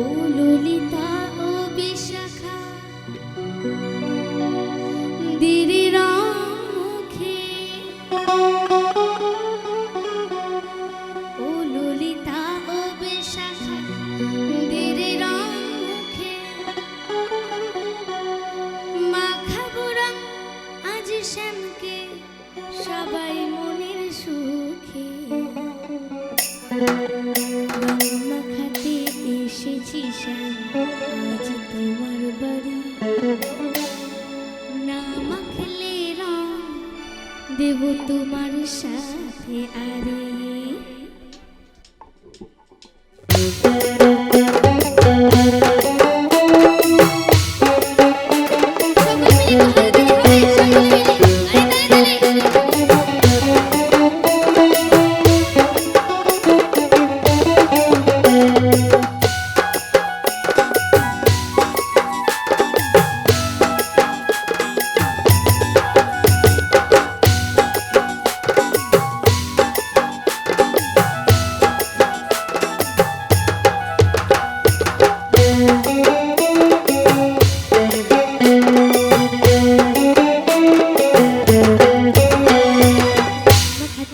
ও ললিতা ও বিশাখা দিদির মুখে ও ললিতা ও বিশাখা দিদির মুখে মাখাবো আজ শ্যামকে সবাই মনের সুখে। দেব তোমার সাথে আরে।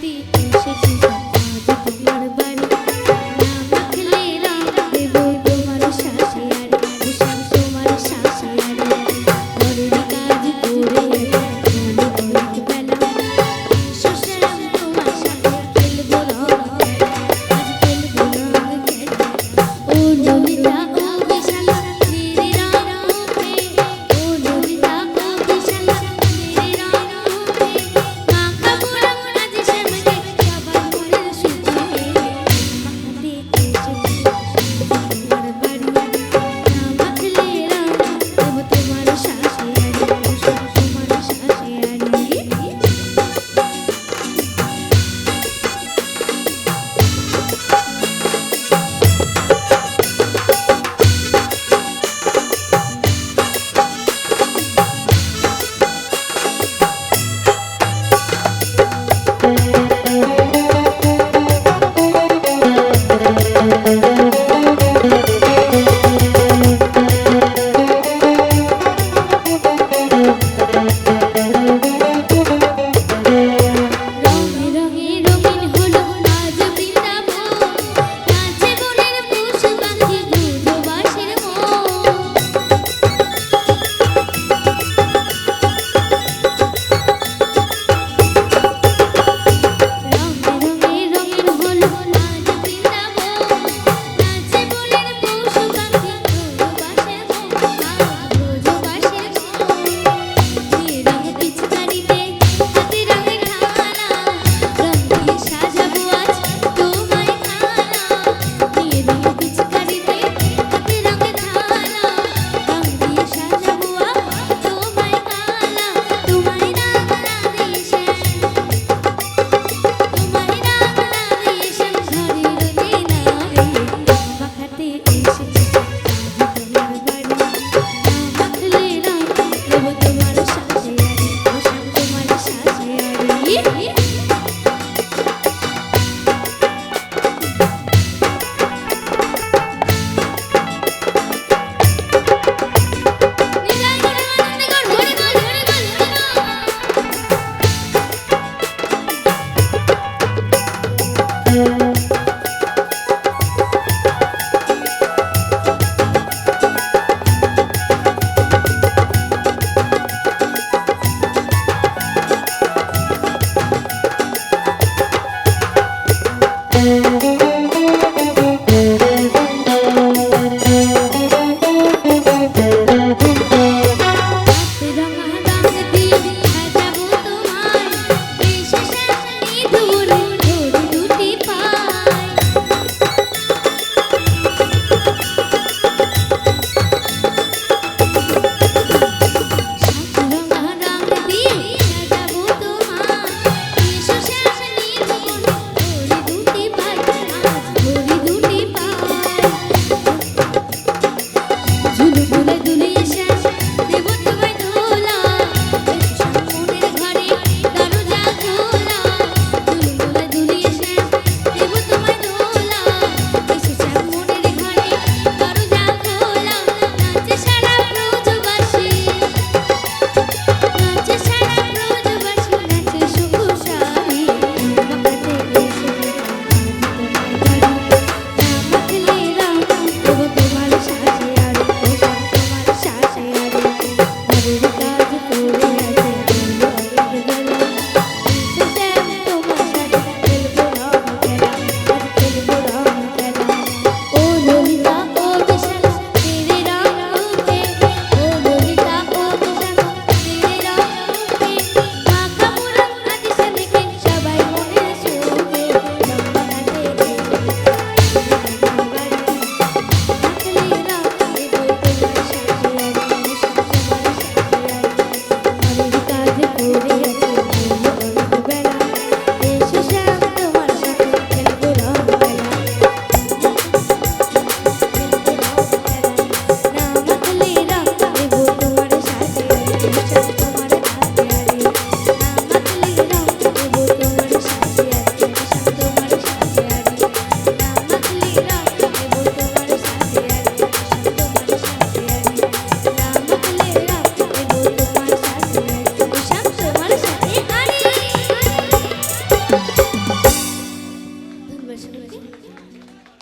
মাখাতে এসেছি